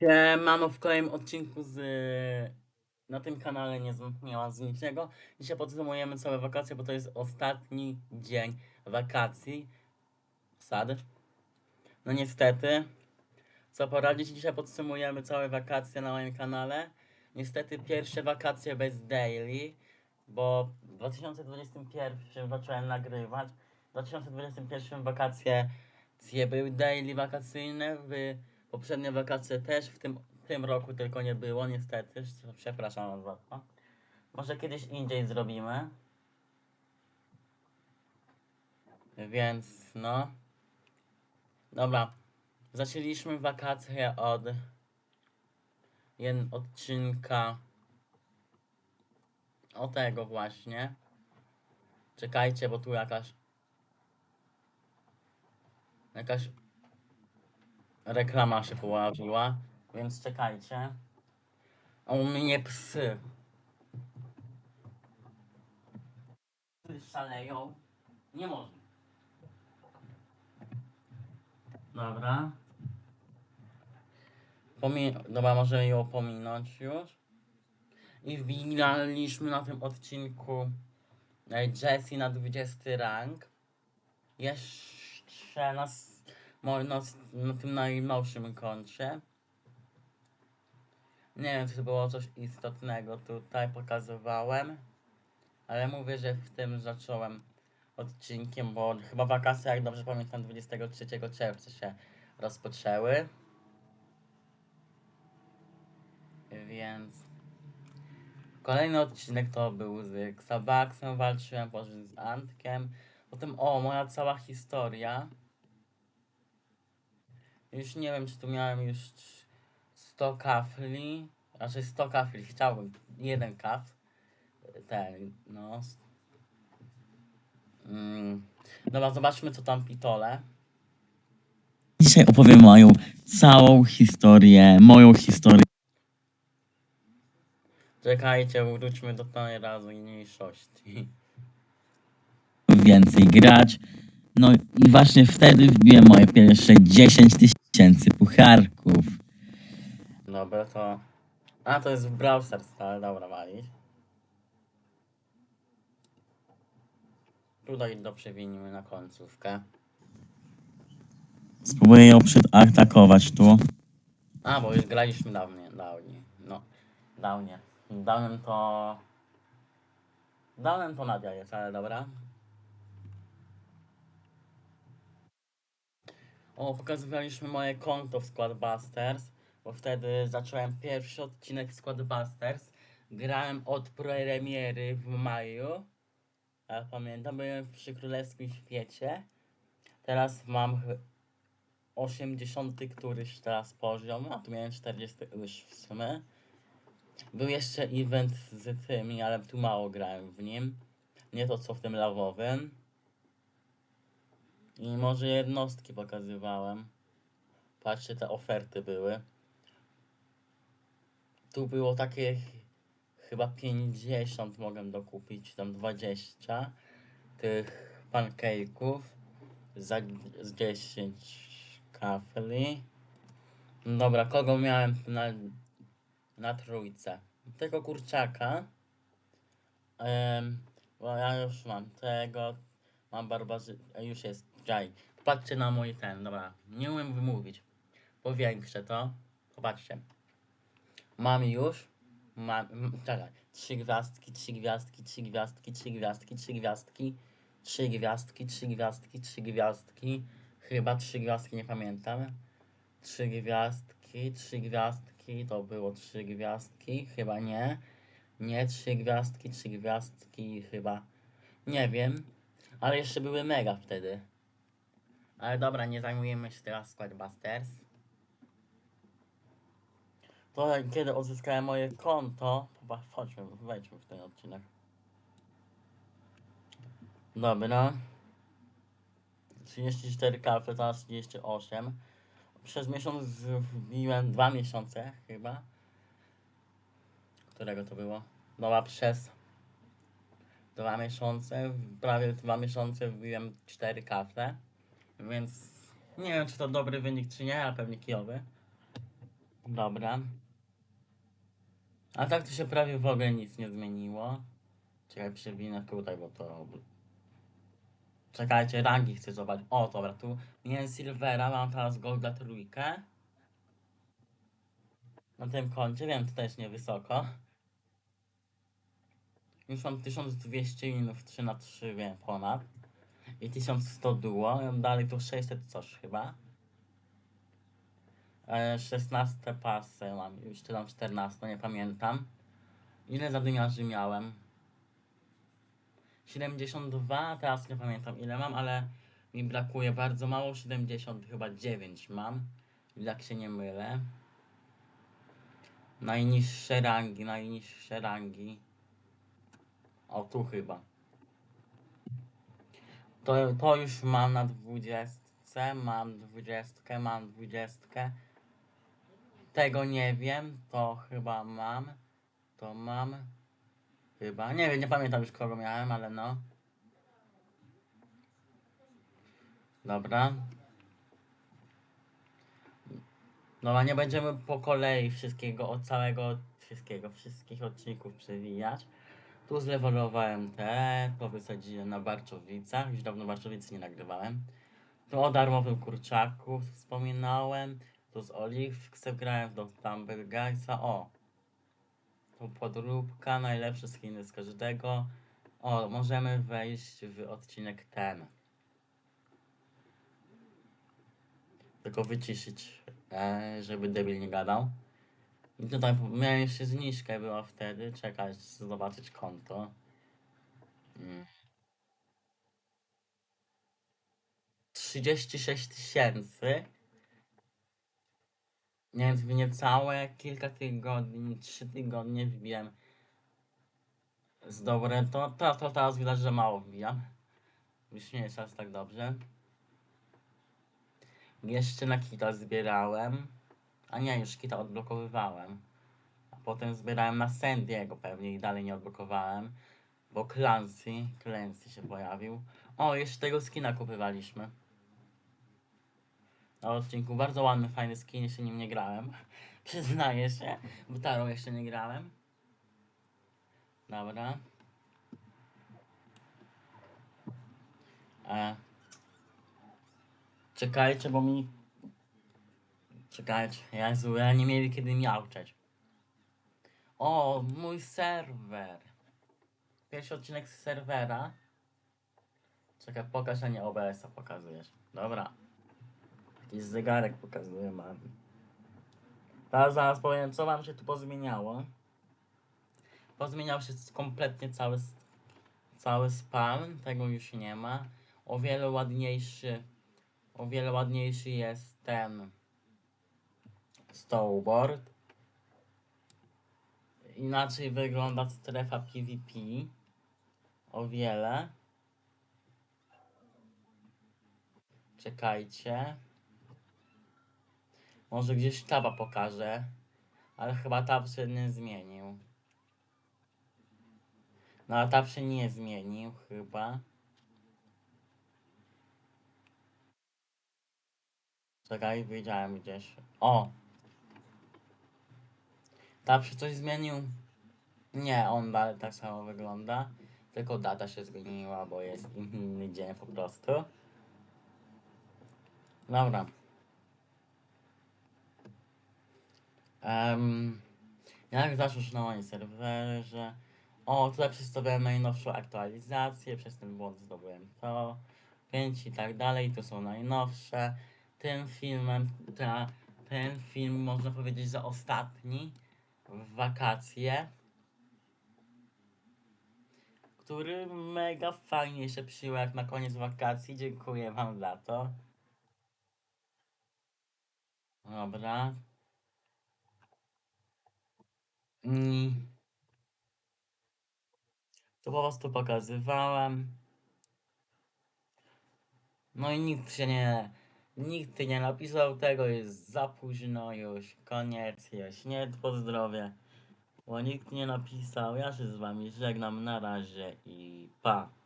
Siemano w kolejnym odcinku z... Na tym kanale nie, z- nie ma z niczego. Dzisiaj podsumujemy całe wakacje, bo to jest ostatni dzień wakacji. Sad. No niestety. Co poradzić? Dzisiaj podsumujemy całe wakacje na moim kanale. Niestety pierwsze wakacje bez daily, bo w 2021 zacząłem nagrywać. W 2021 wakacje były daily wakacyjne, w poprzednie wakacje też, w tym, tym roku tylko nie było, niestety. Przepraszam was bardzo. Może kiedyś indziej zrobimy. Więc no. Dobra. Zaczęliśmy wakacje od jeden odcinka o tego właśnie. Czekajcie, bo tu jakaś jakaś reklama się pojawiła, więc czekajcie. A u mnie psy. Psy szaleją. Nie można. Dobra. Pomi Dobra, możemy ją pominąć już. I wbijaliśmy na tym odcinku e, Jessie na 20 rank. Jeszcze na, s- mo- na, na tym najnowszym koncie. Nie wiem, czy było coś istotnego tutaj pokazywałem. Ale mówię, że w tym zacząłem odcinkiem, bo chyba wakacje, jak dobrze pamiętam, 23 czerwca się rozpoczęły. Więc kolejny odcinek to był z Xabaxem, walczyłem potem z Antkiem. Potem, o, moja cała historia. Już nie wiem, czy tu miałem już 100 kafli. Znaczy 100 kafli, chciałbym jeden kaf. Ten, no. Mm. Dobra, zobaczmy co tam pitole. Dzisiaj opowiem moją całą historię, moją historię Czekajcie, wróćmy do tej mniejszości. więcej grać. No i właśnie wtedy wbiłem moje pierwsze 10 tysięcy pucharków. Dobra, to... A, to jest w Brawl Stars, ale dobra, walić. Tutaj to przewinimy na końcówkę. Spróbuję ją przedatakować tu. A, bo już graliśmy dawniej, dawniej. No, dawniej. Dawnem to... Dawnem to Nadia jest, ale dobra. O, pokazywaliśmy moje konto w Squadbusters, bo wtedy zacząłem pierwszy odcinek Squadbusters. Grałem od premiery w maju. Ja pamiętam, byłem przy Królewskim Świecie. Teraz mam ch- 80 któryś teraz poziom, a tu miałem 40 już w sumie. Był jeszcze event z tymi, ale tu mało grałem w nim. Nie to co w tym lawowym. I może jednostki pokazywałem. Patrzcie, te oferty były. Tu było takie ch- chyba 50 mogłem dokupić, tam 20 tych pancake'ów za z 10 kafli. Dobra, kogo miałem na, na trójce? Tego kurczaka. Bo ja już mam tego. Mam barbarzy... e, Już jest. Jaj. Patrzcie na mój ten. Dobra. Nie umiem wymówić. Powiększę to. Popatrzcie. Mam już. Mam. Czekaj. Trzy gwiazdki, trzy gwiazdki, trzy gwiazdki, trzy gwiazdki, trzy gwiazdki. Trzy gwiazdki, trzy gwiazdki, trzy gwiazdki. Chyba trzy gwiazdki, nie pamiętam. Trzy gwiazdki, trzy gwiazdki. To było trzy gwiazdki. Chyba nie. Nie, trzy gwiazdki, trzy gwiazdki, chyba. Nie wiem. Ale jeszcze były mega wtedy. Ale dobra, nie zajmujemy się teraz Squadbusters. To kiedy odzyskałem moje konto. Chyba chodźmy, wejdźmy w ten odcinek. Dobra. 34 kafle, teraz 38. Przez miesiąc wbiłem dwa miesiące chyba. Którego to było? Dobra, przez dwa miesiące, prawie dwa miesiące wbiłem cztery kafle. Więc nie wiem, czy to dobry wynik, czy nie, ale pewnie kijowy. Dobra. A tak to się prawie w ogóle nic nie zmieniło. Czekaj, przewinę tutaj, bo to... Czekajcie, rangi chcę zobaczyć. O, dobra, tu miałem Silvera, mam teraz Golda trójkę. Na tym koncie, wiem, to też niewysoko. Już mam 1200 minów 3 na 3 wiem, ponad. I 1100 duo, dalej tu 600 coś chyba. E, 16 pasy mam, już czy tam 14, nie pamiętam. Ile zadymiarzy miałem? 72, teraz nie pamiętam ile mam, ale mi brakuje bardzo mało, 70 chyba 9 mam, jak się nie mylę. Najniższe rangi, najniższe rangi. O, tu chyba. To, to już mam na 20, mam 20, mam 20. Tego nie wiem, to chyba mam. To mam. Chyba. Nie wiem, nie pamiętam już kogo miałem, ale no. Dobra. Dobra, nie będziemy po kolei wszystkiego, od całego, wszystkiego, wszystkich odcinków przewijać. Tu zlewolowałem te, to wysadziłem na Barczowicach, już dawno Barczowicy nie nagrywałem. Tu o darmowym kurczaku wspominałem, tu z Oliwksem grałem, do Stumberguysa, o. Tu podróbka, najlepsze skiny z każdego. O, możemy wejść w odcinek ten. Tylko wyciszyć, e, żeby debil nie gadał. Tutaj po- miałem jeszcze zniżkę była wtedy. Czekać, zobaczyć konto. Mm. 36 tysięcy. Więc w niecałe kilka tygodni, 3 tygodnie wbijam z dobre. To, to, to teraz widać, że mało wbijam. Już nie jest aż tak dobrze. Jeszcze na kita zbierałem. A nie, już kita odblokowywałem. A potem zbierałem na Sandiego pewnie i dalej nie odblokowałem. Bo Clancy, Clancy się pojawił. O, jeszcze tego skina kupywaliśmy. Na odcinku bardzo ładny, fajny skin, jeszcze nim nie grałem. Przyznaję się, bo Tarą jeszcze nie grałem. Dobra. E. Czekajcie, bo mi Czekajcie, Jezu, ja nie mieli kiedy miauczeć. O, mój serwer. Pierwszy odcinek z serwera. Czekaj, pokaż, a nie OBS-a pokazujesz. Dobra. Jakiś zegarek pokazuje mam. Teraz zaraz powiem, co wam się tu pozmieniało. Pozmieniał się kompletnie cały, cały spam, tego już nie ma. O wiele ładniejszy, o wiele ładniejszy jest ten snowboard. Inaczej wygląda strefa PvP. O wiele. Czekajcie. Może gdzieś taba pokażę. Ale chyba tab się nie zmienił. No ale tab się nie zmienił chyba. Czekaj, widziałem gdzieś. O! Tab się coś zmienił? Nie, on dalej tak samo wygląda. Tylko data się zmieniła, bo jest inny dzień po prostu. Dobra. Um, jak zacząć na moim serwerze? O, tutaj przedstawiałem najnowszą aktualizację, przez ten błąd zdobyłem to, 5 i tak dalej, to są najnowsze. Tym filmem, ta, ten film można powiedzieć, że ostatni w wakacje, który mega fajnie się przyjął jak na koniec wakacji. Dziękuję wam za to. Dobra. To po prostu pokazywałem. No i nikt się nie, nikt nie napisał tego, jest za późno już, koniec, już nie pozdrowię. Bo nikt nie napisał, ja się z wami żegnam, na razie i pa.